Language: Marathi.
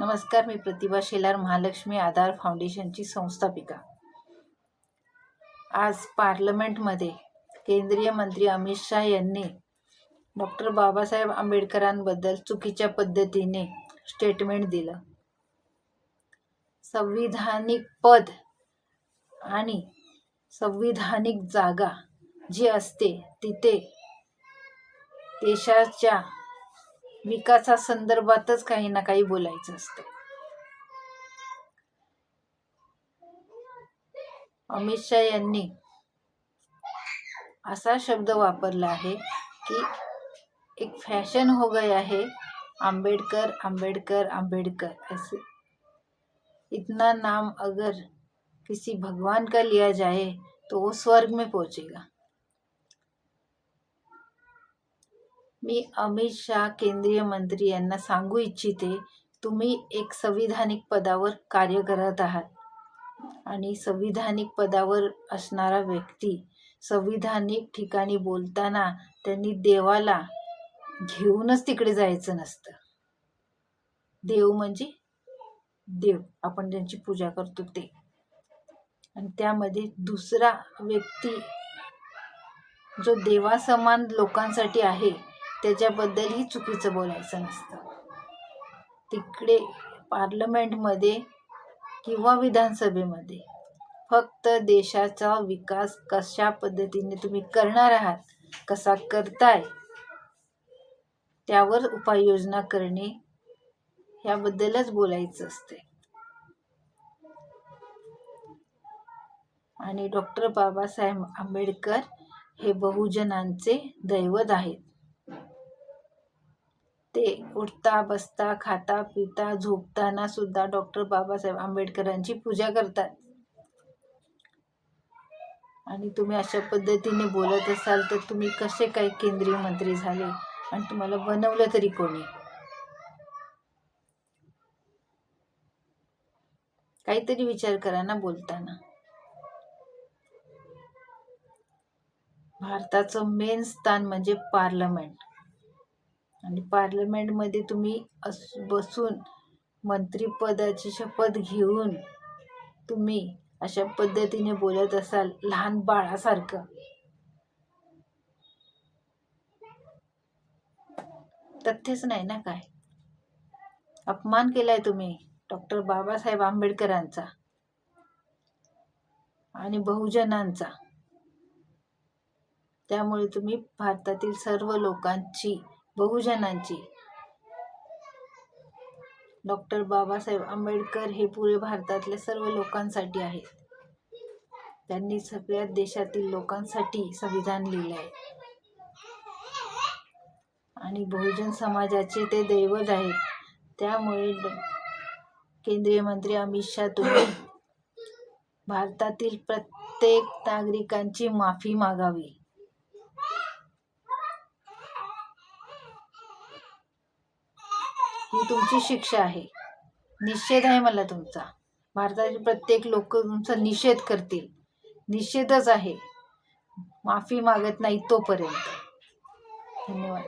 नमस्कार मी प्रतिभा शेलार महालक्ष्मी आधार फाउंडेशनची संस्थापिका. आज पार्लमेंटमध्ये केंद्रीय मंत्री अमित शाह यांनी डॉक्टर बाबासाहेब आंबेडकरांबद्दल चुकीच्या पद्धतीने स्टेटमेंट दिलं. संविधानिक पद आणि संविधानिक जागा जी असते तिथे देशाच्या विकासासंदर्भातच काही ना काही बोलायचं असतं. अमित शाह यांनी असा शब्द वापरला आहे की एक फॅशन हो गया है आंबेडकर आंबेडकर आंबेडकर ऐसे इतना नाम अगर किसी भगवान का लिया जाए तो वो स्वर्ग में पहुंचेगा. मी अमित शाह केंद्रीय मंत्री यांना सांगू इच्छिते तुम्ही एक संविधानिक पदावर कार्य करत आहात. आणि संविधानिक पदावर असणारा व्यक्ती संविधानिक ठिकाणी बोलताना त्यांनी देवाला घेऊनच तिकडे जायचं नसतं. देव म्हणजे देव. आपण ज्यांची पूजा करतो ते. आणि त्यामध्ये दुसरा व्यक्ती जो देवासमान लोकांसाठी आहे त्याच्याबद्दलही चुकीचं बोलायचं नसतं. तिकडे पार्लमेंटमध्ये किंवा विधानसभेमध्ये फक्त देशाचा विकास कशा पद्धतीने तुम्ही करणार आहात कसा करताय त्यावर उपाययोजना करणे याबद्दलच बोलायचं असते आणि डॉक्टर बाबासाहेब आंबेडकर हे बहुजनांचे दैवत आहेत. ते उठता बसता खाता पिता झोपताना सुद्धा डॉक्टर बाबासाहेब आंबेडकरांची पूजा करतात. आणि तुम्ही अशा पद्धतीने बोलत असाल तर तुम्ही कसे काय केंद्रीय मंत्री झाले आणि तुम्हाला बनवलं तरी कोणी? काहीतरी विचार करा ना बोलताना. भारताचं मेन स्थान म्हणजे पार्लमेंट. आणि पार्लमेंटमध्ये तुम्ही अस बसून मंत्रीपदाची शपथ घेऊन तुम्ही अशा पद्धतीने बोलत असाल लहान बाळासारखं. तथ्यच नाही ना काय? अपमान केलाय तुम्ही डॉक्टर बाबासाहेब आंबेडकरांचा आणि बहुजनांचा. त्यामुळे तुम्ही भारतातील सर्व लोकांची बहुजनांची. डॉक्टर बाबासाहेब आंबेडकर हे पुरे भारतातल्या सर्व लोकांसाठी आहेत. त्यांनी सगळ्या देशातील लोकांसाठी संविधान लिहिलं आहे. आणि बहुजन समाजाचे ते दैवत आहेत. त्यामुळे केंद्रीय मंत्री अमित शाह तुम्ही भारतातील प्रत्येक नागरिकांची माफी मागावी. ही तुमची शिक्षा आहे. निषेध आहे मला तुमचा. भारताचे प्रत्येक लोक तुमचा निषेध करतील. निषेधच आहे. माफी मागत नाही तोपर्यंत. धन्यवाद.